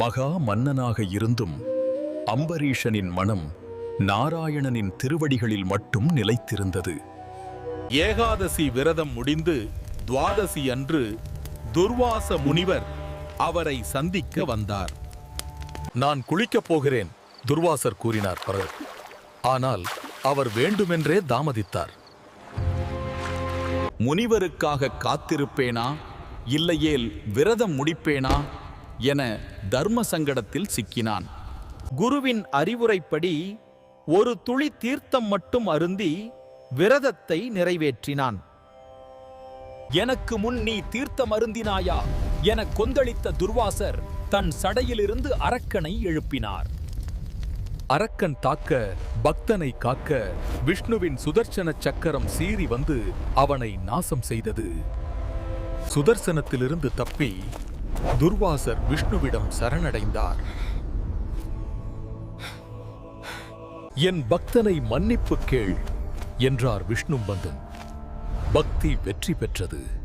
மகா மன்னனாக இருந்தும் அம்பரீஷனின் மனம் நாராயணனின் திருவடிகளில் மட்டும் நிலைத்திருந்தது. ஏகாதசி விரதம் முடிந்து துவாதசி அன்று துர்வாச முனிவர் அவரை சந்திக்க வந்தார். நான் குளிக்கப் போகிறேன் துர்வாசர் கூறினார் பரதர். ஆனால் அவர் வேண்டுமென்றே தாமதித்தார். முனிவருக்காக காத்திருப்பேனா? இல்லையேல் விரதம் முடிப்பேனா? என தர்ம சங்கடத்தில் சிக்கினான். குருவின் அறிவுரைப்படி ஒரு துளி தீர்த்தம் மட்டும் அருந்தி விரதத்தை நிறைவேற்றினான். எனக்கு முன் நீ தீர்த்தம் அருந்தினாயா? என கொந்தளித்த துர்வாசர் தன் சடையிலிருந்து அரக்கனை எழுப்பினார். அரக்கன் தாக்க பக்தனை காக்க விஷ்ணுவின் சுதர்சன சக்கரம் சீறி வந்து அவனை நாசம் செய்தது. சுதர்சனத்திலிருந்து தப்பி துர்வாசர் விஷ்ணுவிடம் சரணடைந்தார். என் பக்தனை மன்னிப்பு கேள் என்றார் விஷ்ணு பந்தன் பக்தி வெற்றி பெற்றது.